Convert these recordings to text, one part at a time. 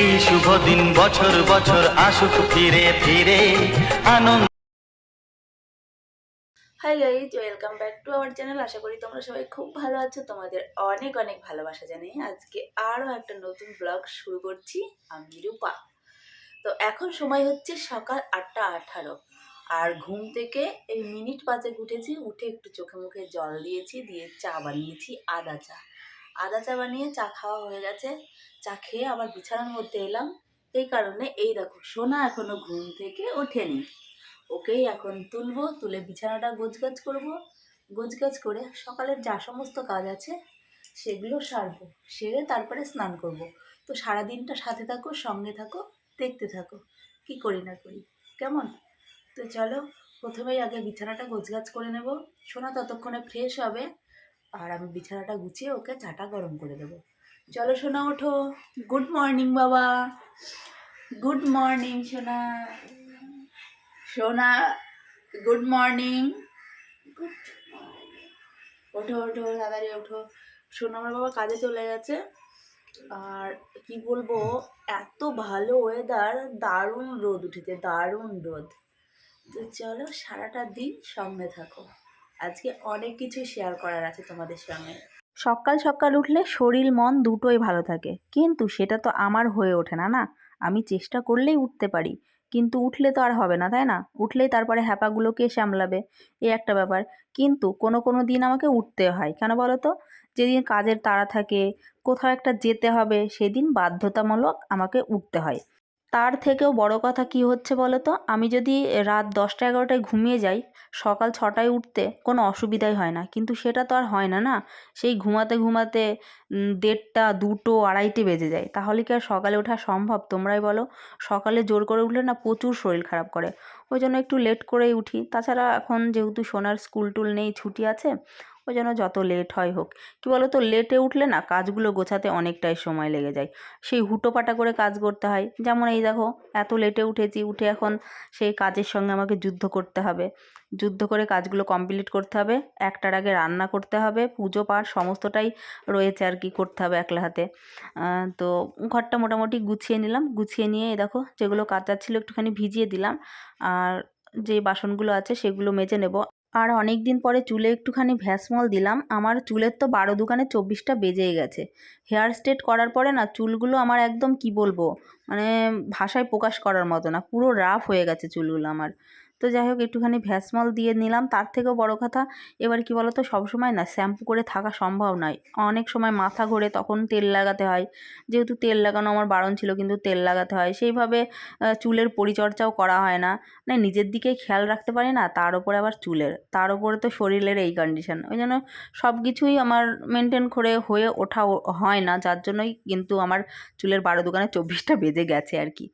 এই শুভ দিন বছর বছর আসুক ফিরে ফিরে আনন্দ। Hi guys welcome back to our channel আশা করি তোমরা সবাই খুব ভালো আছো। তোমাদের অনেক অনেক ভালোবাসা জানাই আজকে আরও একটা নতুন ব্লগ শুরু করছি আমি রূপা। তো এখন সময় হচ্ছে সকাল আটটা আঠারো। আর ঘুম থেকে এই মিনিট পাঁচেক উঠেছি, উঠে একটু চোখে মুখে জল দিয়েছি, দিয়ে চা বানিয়েছি, আদা চা। আদা চা বানিয়ে চা খাওয়া হয়ে গেছে। চা খেয়ে আবার বিছানার মধ্যে এলাম। এই কারণে এই দেখো, সোনা এখনও ঘুম থেকে ওঠেনি। ওকেই এখন তুলবো, তুলে বিছানাটা গোছগাছ করব। গোছগাছ করে সকালের যা সমস্ত কাজ আছে সেগুলো সারবো, সেরে তারপরে স্নান করব। তো সারাদিনটা সাথে থাকো, সঙ্গে থাকো, দেখতে থাকো, কি করি না করি, কেমন? তো চলো, প্রথমেই আগে বিছানাটা গোছগাছ করে নেব। সোনা ততক্ষণে ফ্রেশ হবে, আর আমি বিছানাটা গুছিয়ে ওকে চাটা গরম করে দেবো। চলো সোনা ওঠো। গুড মর্নিং বাবা। গুড মর্নিং সোনা। সোনা গুড মর্নিং গুড ওঠো ওঠো তাড়াতাড়ি ওঠো। সোনা আমার বাবা কাজে চলে গেছে। আর কি বলব এত ভালো ওয়েদার দারুণ রোদ উঠেছে দারুণ রোদ। তো চলো সারাটা দিন সঙ্গে থাকো। আজকে অনেক কিছু শেয়ার করার আছে তোমাদের সঙ্গে। সকাল সকাল উঠলে শরীর, মন দুটোই ভালো থাকে। কিন্তু সেটা তো আমার হয়ে ওঠে না না? আমি চেষ্টা করলেই উঠতে পারি। কিন্তু উঠলে তো আর হবে না, তাই না? উঠলেই তারপরে হ্যাপাগুলো কে সামলাবে? এ একটা ব্যাপার। কিন্তু কোনো কোনো দিন আমাকে উঠতে হয়। কেন বলো তো? যেদিন কাজের তাড়া থাকে, কোথাও একটা যেতে হবে, সেদিন বাধ্যতামূলক আমাকে উঠতে হয়। তার থেকেও বড় কথা কি হচ্ছে বলো তো আমি যদি রাত দশটা এগারোটায় ঘুমিয়ে যাই, সকাল ছটায় উঠতে কোনো অসুবিধাই হয় না। কিন্তু সেটা তো আর হয় না না? সেই ঘুমাতে ঘুমাতে দেড়টা, দুটো, আড়াইটে বেজে যায়। তাহলে কি আর সকালে ওঠা সম্ভব? তোমরাই বলো। সকালে জোর করে উঠলে না প্রচুর শরীর খারাপ করে। ওই জন্য একটু লেট করেই উঠি। তাছাড়া এখন যেহেতু সোনার স্কুল টুল নেই, ছুটি আছে ওই জন্য যত লেট হয় হোক। কী বলো তো লেটে উঠলে না কাজগুলো গোছাতে অনেকটাই সময় লেগে যায়। সেই হুটোপাটা করে কাজ করতে হয়। যেমন এই দেখো, এত লেটে উঠেছি, উঠে এখন সেই কাজের সঙ্গে আমাকে যুদ্ধ করতে হবে। যুদ্ধ করে কাজগুলো কমপ্লিট করতে হবে, একটার আগে রান্না করতে হবে, পুজো, পাঠ সমস্তটাই রয়েছে আর কি করতে হবে একলা হাতে। তো ঘরটা মোটামুটি গুছিয়ে নিলাম। গুছিয়ে নিয়ে এই দেখো, যেগুলো কাচার ছিল একটুখানি ভিজিয়ে দিলাম। আর যে বাসনগুলো আছে সেগুলো মেজে নেব। আর অনেক দিন পরে চুলে একটুখানি ভ্যাসমল দিলাম। আমার চুলের তো বারো দোকানে চব্বিশটা বেজেই গেছে। হেয়ার স্ট্রেট করার পরে না, চুলগুলো আমার একদম কি বলব মানে ভাষায় প্রকাশ করার মতো না, পুরো রাফ হয়ে গেছে চুলগুলো আমার। তো যাই হোক, একটুখানি ভ্যাসমল দিয়ে নিলাম। তার থেকেও বড় কথা, এবার কি বলতো, সবসময় না শ্যাম্পু করে থাকা সম্ভব নয়। অনেক সময় মাথা ঘোরে তখন তেল লাগাতে হয়। যেহেতু তেল লাগানো আমার বারণ ছিল, কিন্তু তেল লাগাতে হয়। সেইভাবে চুলের পরিচর্যাও করা হয় না। মানে নিজের দিকেই খেয়াল রাখতে পারি না, তার উপরে আবার চুলের। তার উপরে তো শরীরের এই কন্ডিশন ওই জন্য সব কিছুই আমার মেনটেন করে হয়ে ওঠা হয় না। যার জন্যই কিন্তু আমার চুলের বারো দোকানে চব্বিশটা বেজে গেছে আর কি।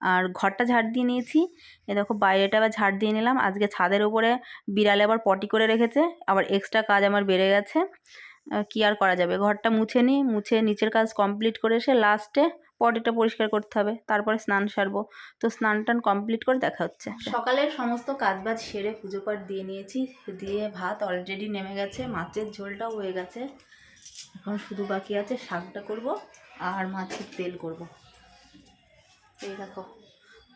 আর ঘরটা ঝাড় দিয়ে নিয়েছি। এ দেখো বাইরেটা আবার ঝাড় দিয়ে নিলাম। আজকে ছাদের উপরে বিড়ালে আবার পটি করে রেখেছে। আবার এক্সট্রা কাজ আমার বেড়ে গেছে। কি আর করা যাবে? ঘরটা মুছে নিই, মুছে নিচের কাজ কমপ্লিট করে এসে লাস্টে পটিটা পরিষ্কার করতে হবে। তারপরে স্নান সারবো। তো স্নান টান কমপ্লিট করে দেখা হচ্ছে। সকালের সমস্ত কাজবাজ সেরে পুজো পাঠ দিয়ে নিয়েছি। দিয়ে ভাত অলরেডি নেমে গেছে। মাছের ঝোলটাও হয়ে গেছে। এখন শুধু বাকি আছে শাকটা করব আর মাছের তেল করব। এই দেখো,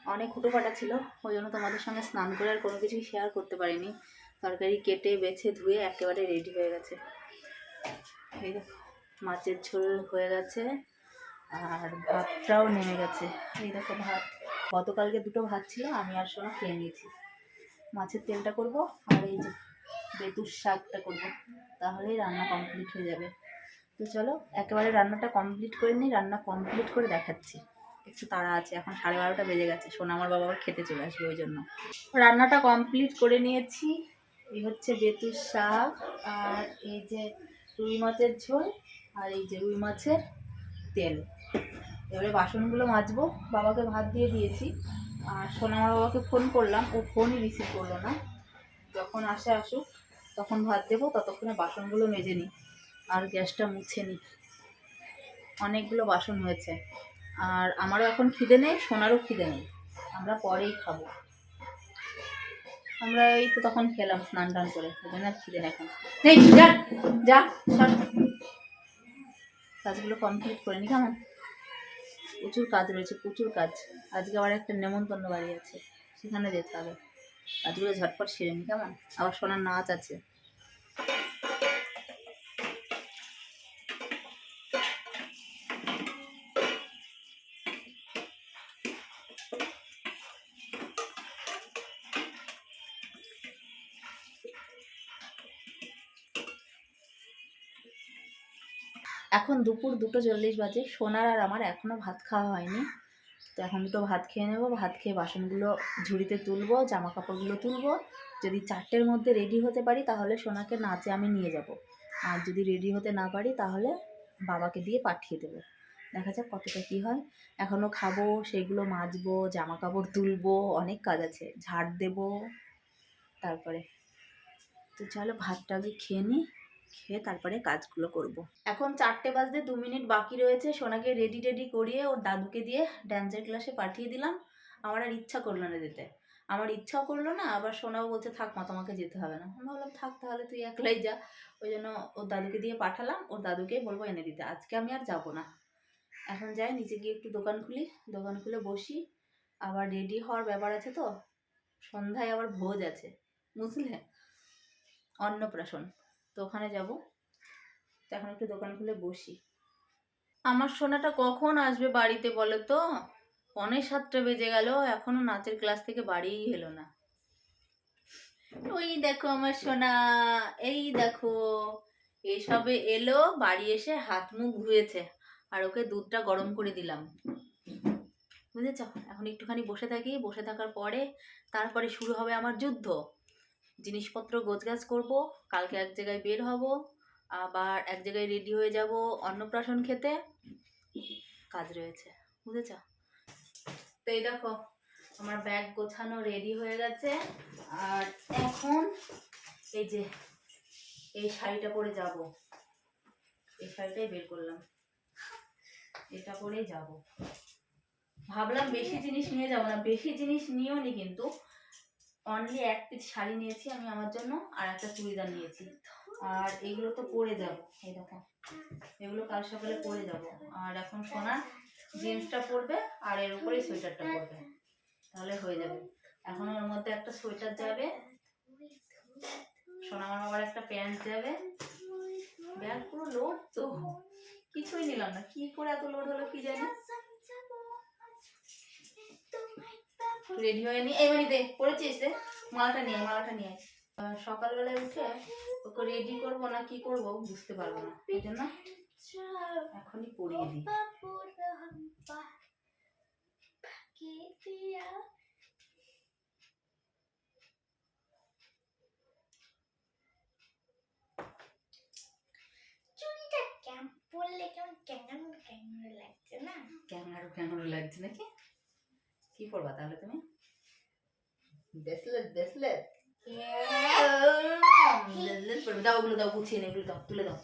অনেক হুটোপাটা ছিল, ওই জন্য তোমাদের সঙ্গে স্নান করে আর কোনো কিছুই শেয়ার করতে পারিনি। তরকারি কেটে, বেছে, ধুয়ে একেবারে রেডি হয়ে গেছে। এই দেখো, মাছের ঝোল হয়ে গেছে আর ভাতটাও নেমে গেছে। এই দেখো ভাত। গতকালকে দুটো ভাত ছিল, আমি আর সোনা খেয়ে নিয়েছি। মাছের তেলটা করব আর এই যে বেতুর শাকটা করব, তাহলেই রান্না কমপ্লিট হয়ে যাবে। তো চলো, একেবারে রান্নাটা কমপ্লিট করে নিই, রান্না কমপ্লিট করে দেখাচ্ছি। একটু তাড়া আছে, এখন সাড়ে বারোটা বেজে গেছে, সোনা আমার বাবা আবার খেতে চলে আসবে ওই জন্য। রান্নাটা কমপ্লিট করে নিয়েছি, এই হচ্ছে বেতুর শাক, আর এই যে রুই মাছের ঝোল, আর এই যে রুই মাছের তেল। এবারে বাসনগুলো মাজবো, বাবাকে ভাত দিয়ে দিয়েছি, আর সোনা আমার বাবাকে ফোন করলাম, ও ফোনই রিসিভ করল না। যখন আসে আসুক, তখন ভাত দেবো, ততক্ষণে বাসনগুলো মেজে নিই, আর গ্যাসটা মুছে নিই। অনেকগুলো বাসন হয়েছে। আর আমারও এখন খিদে নেই, সোনারও খিদে নেই। আমরা পরেই খাব। আমরা এই তো তখন খেলাম স্নান টান করে ওই জন্য খিদে এখন। নেই, যা যা কাজগুলো কমপ্লিট করে নি কেমন? প্রচুর কাজ রয়েছে, প্রচুর কাজ। আজকে আবার একটা নেমন্তন্ন বাড়ি আছে, সেখানে যেতে হবে। কাজগুলো ঝটপট সেরে নি, কেমন? আবার সোনার নাচ আছে। এখন দুপুর দুটো চল্লিশ বাজে। সোনার আর আমার এখনও ভাত খাওয়া হয়নি। তো এখন দুটো ভাত খেয়ে নেব। ভাত খেয়ে বাসনগুলো ঝুড়িতে তুলবো জামা কাপড়গুলো তুলবো। যদি চারটের মধ্যে রেডি হতে পারি, তাহলে সোনাকে নাচে আমি নিয়ে যাব। আর যদি রেডি হতে না পারি, তাহলে বাবাকে দিয়ে পাঠিয়ে দেবো। দেখা যাক কতটা কী হয়। এখনও খাব, সেগুলো মাজবো জামা কাপড় তুলবো, অনেক কাজ আছে। ঝাড় দেবো, তারপরে। তো চলো ভাতটা আগে খেয়ে নিই। খেয়ে তারপরে কাজগুলো করব। এখন চারটে বাজতে দু মিনিট বাকি রয়েছে। সোনাকে রেডি টেডি করিয়ে ওর দাদুকে দিয়ে ড্যান্সের ক্লাসে পাঠিয়ে দিলাম। আমার আর ইচ্ছা করল না যেতে। আমার ইচ্ছাও করল না, আবার সোনাও বলছে, থাক মা, তোমাকে যেতে হবে না। আমি বললাম থাক তাহলে তুই একলাই যা। ওই জন্য ওর দাদুকে দিয়ে পাঠালাম। ওর দাদুকে বলব, এনে দিতে। আজকে আমি আর যাব না। এখন যাই, নিচে গিয়ে একটু দোকান খুলি। দোকান খুলে বসি। আবার রেডি হওয়ার ব্যাপার আছে তো? সন্ধ্যায় আবার ভোজ আছে। বুঝলে? অন্নপ্রাশন। ওখানে যাব। এখন একটু দোকান খুলে বসি। আমার সোনাটা কখন আসবে বাড়িতে বলো তো পনেরো সাতটা বেজে গেল, এখনও নাচের ক্লাস থেকে বাড়িই এলো না। ওই দেখো আমার সোনা, এই দেখো, এসবে এলো, বাড়ি এসে হাত মুখ ধুয়েছে, আর ওকে দুধটা গরম করে দিলাম। বুঝেছ? এখন একটুখানি বসে থাকি, বসে থাকার পরে তারপরে শুরু হবে আমার যুদ্ধ। জিনিসপত্র গোছগাছ করব, কালকে এক জায়গায় বের হব, আবার এক জায়গায় রেডি হয়ে যাব অন্নপ্রাশন খেতে। কাজ রয়েছে, বুঝেছ? তো এই দেখো, আমার ব্যাগ গোছানো রেডি হয়ে গেছে। আর এখন এই যে, এই শাড়িটা পরে যাব। এই শাড়িটাই বের করলাম। এটা পরেই যাব। ভাবলাম বেশি জিনিস নিয়ে যাব না, বেশি জিনিস নিয়েও নি কিন্তু। অনলি এক পিস শাড়ি নিয়েছি আমি আমার জন্য আর একটা চুড়িদার নিয়েছি। আর এগুলো তো পরে যাব, এই দেখো। এগুলো কাল সকালে পরে যাব। আর এখন সোনা জিন্সটা পরবে আর এর উপরে সোয়েটারটা পরবে। তাহলে হয়ে যাবে। এখন ওর মধ্যে একটা সোয়েটার যাবে। সোনা আমার আবার একটা প্যান্ট যাবে। ব্যাগ পুরো লোড তো। কিছুই নিলাম না। কি করে এত লোড হলো কি জানি? রেডি হয়ে নি এমনি দে পড়েছিস রে মালাটা নিয়ে মালাটা নিয়ে সকালবেলায় উঠে ওকে রেডি করব না কি করব বুঝতে পারব না। এই জন্য এখনই পরিয়ে দিই। চুড়িটা কেমন? কেমন? ক্যাঙ্গারু ক্যাঙ্গারু লাগছে না? লাগছে নাকি? কি করবা তাহলে তুমি? ব্রেসলেট ব্রেসলেট ব্রেসলেট পরবে দাও ওগুলো দাও গুছিয়ে নে দাও তুলে দাও।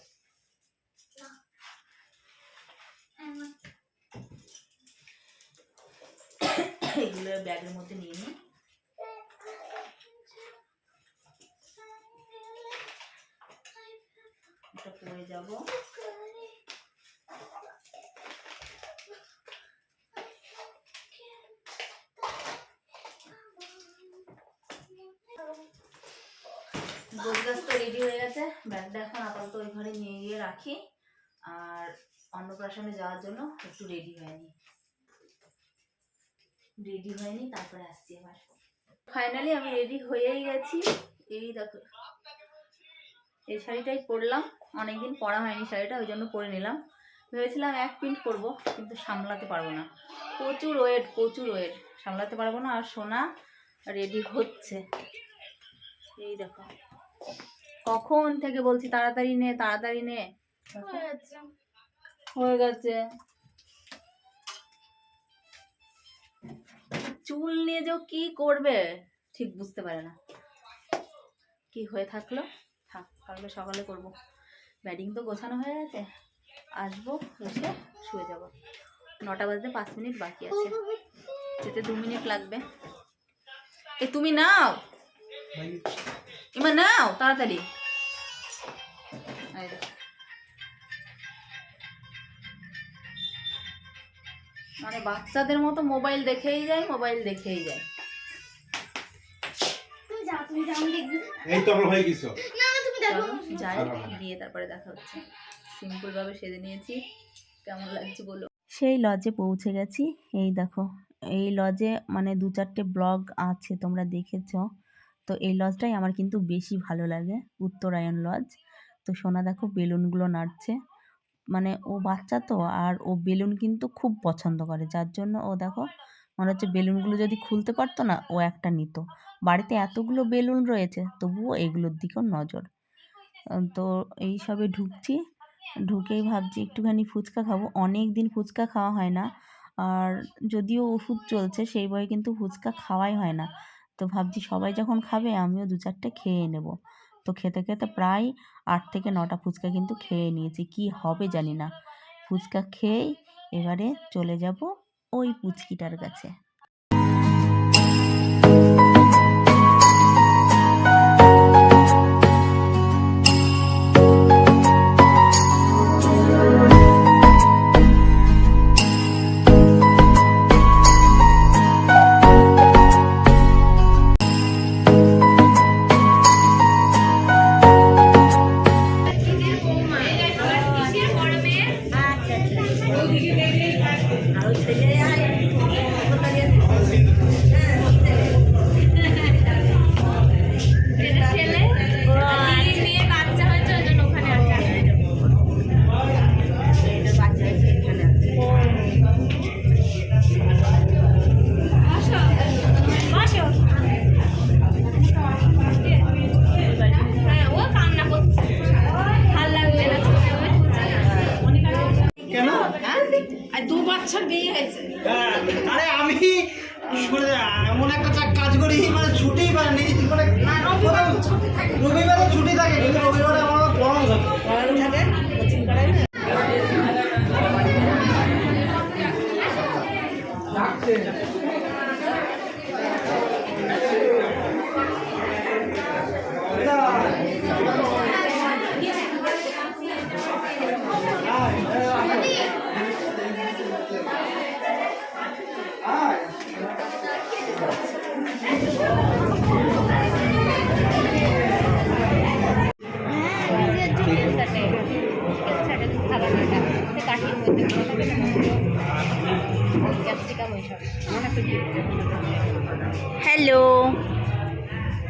এগুলো ব্যাগের মধ্যে নিয়ে নিই পরে যাব। গোছগাছ তো রেডি হয়ে গেছে। ব্যাগটা এখন আপাতত ওই ঘরে নিয়ে গিয়ে রাখি। আর অন্নপ্রাশনে যাওয়ার জন্য একটু রেডি হয়নি রেডি হয়নি তারপরে আসছি আবার। ফাইনালি আমি রেডি হয়েই গেছি। এই দেখো, এই শাড়িটাই পরলাম। অনেকদিন পরা হয়নি শাড়িটা, ওই জন্য পরে নিলাম। ভেবেছিলাম এক প্রিন্ট করব, কিন্তু সামলাতে পারব না। প্রচুর ওয়েট প্রচুর ওয়েট সামলাতে পারব না, আর সোনা রেডি হচ্ছে। এই দেখো। কখন থেকে বলছি তাড়াতাড়ি নে তাড়াতাড়ি নে। হয়ে গেছে। চুল নিয়ে যে কি করবে ঠিক বুঝতে পারে না। কি হয়ে থাকল? থাক কালকে সকালে করব। ব্যাটিং তো গোছানো হয়ে গেছে। আসব এসে শুয়ে যাব। নটা বাজতে পাঁচ মিনিট বাকি আছে। যেতে দু মিনিট লাগবে। এ তুমি নাও। এবার নাও তাড়াতাড়ি মানে বাচ্চাদের মতো মোবাইল দেখেই যায় মোবাইল দেখেই যায়। তুমি যাও তুমি যাও আমি দেখবি। এই তো আমরা হয়ে গেছো। না না তুমি দেখো। যাই গিয়ে তারপরে দেখা হচ্ছে। সিম্পল ভাবে সেজে নিয়েছি। কেমন লাগছে বলো? সেই লজে পৌঁছে গেছি। এই দেখো এই লজে মানে দু চারটে ব্লগ আছে তোমরা দেখেছ। তো এই লজটাই আমার কিন্তু বেশি ভালো লাগে, উত্তরায়ণ লজ। তো সোনা দেখো বেলুনগুলো নাড়ছে। মানে ও বাচ্চা তো, আর ও বেলুন কিন্তু খুব পছন্দ করে। যার জন্য ও দেখো, মনে হচ্ছে বেলুনগুলো যদি খুলতে পারতো না, ও একটা নিত। বাড়িতে এতগুলো বেলুন রয়েছে, তবুও এগুলোর দিকেও নজর। তো এই সবে ঢুকছি। ঢুকেই ভাবছি একটুখানি ফুচকা খাব। অনেক দিন ফুচকা খাওয়া হয় না। আর যদিও ওষুধ চলছে, সেই বয়ে কিন্তু ফুচকা খাওয়াই হয় না। তো ভাবছি সবাই যখন খাবে আমিও দু চারটে খেয়ে নেব। তো খেতে খেতে প্রায় আট থেকে নটা ফুচকা কিন্তু খেয়ে নিয়েছি। কি হবে জানি না। ফুচকা খেয়েই এবারে চলে যাব ওই পুচকিটার কাছে। ছুটি থাকে কিন্তু রবিবারে আমার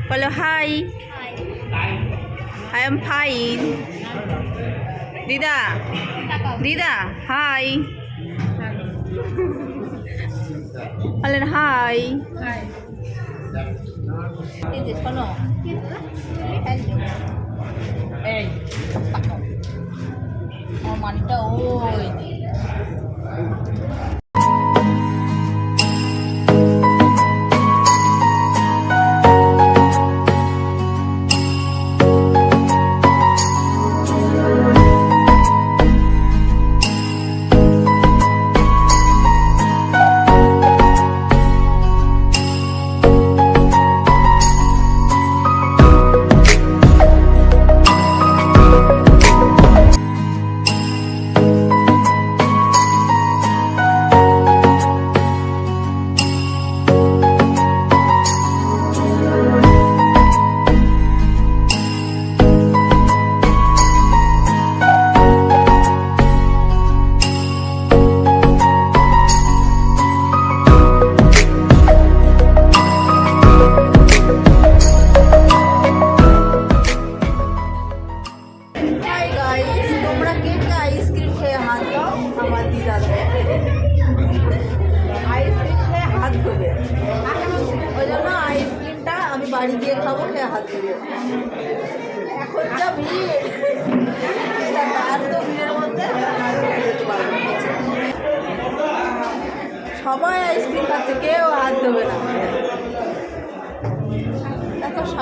বলো হাই আই এম ফাইন দিদা দিদা হাই বলেন হাই এই যে শোনো হ্যালো এই তাকাও। আমার মানিটা ওই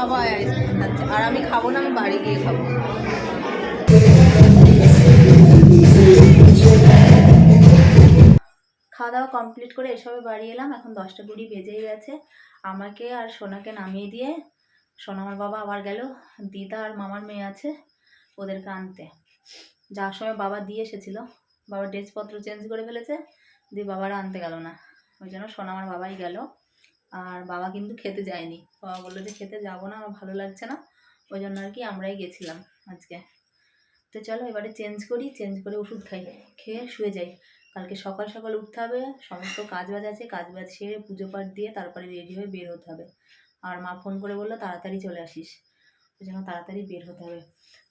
সবাই আইসক্রিম খাচ্ছে। আর আমি খাব না, আমি বাড়ি গিয়ে খাব। খাওয়া দাওয়া কমপ্লিট করে এসবে বাড়ি এলাম। এখন দশটা কুড়ি বেজেই গেছে। আমাকে আর সোনাকে নামিয়ে দিয়ে সোনামার বাবা আবার গেল। দিদা আর মামার মেয়ে আছে ওদেরকে আনতে। যাওয়ার সময় বাবা দিয়ে এসেছিল। বাবা ড্রেসপত্র চেঞ্জ করে ফেলেছে। দিয়ে বাবারা আনতে গেল না। ওই জন্য সোনা আমার বাবাই গেল। আর বাবা কিন্তু খেতে যায়নি। বাবা বলল যে, খেতে যাব না, আমার ভালো লাগছে না। ওই জন্য আর কি আমরাই গেছিলাম আজকে। তো চলো এবারে চেঞ্জ করি চেঞ্জ করে ওষুধ খাই। খেয়ে শুয়ে যাই। কালকে সকাল সকাল উঠতে হবে, সমস্ত কাজ বাজ আছে কাজ বাজ সেরে পুজো পাঠ দিয়ে তারপরে রেডি হয়ে বের হতে হবে। আর মা ফোন করে বলল, তাড়াতাড়ি চলে আসিস। জন্য তাড়াতাড়ি বের হতে হবে।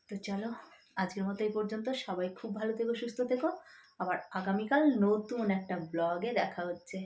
তো চলো, আজকের মতো এই পর্যন্ত। সবাই খুব ভালো থেকো, সুস্থ থেকো। আবার আগামীকাল নতুন একটা ব্লগে দেখা হচ্ছে।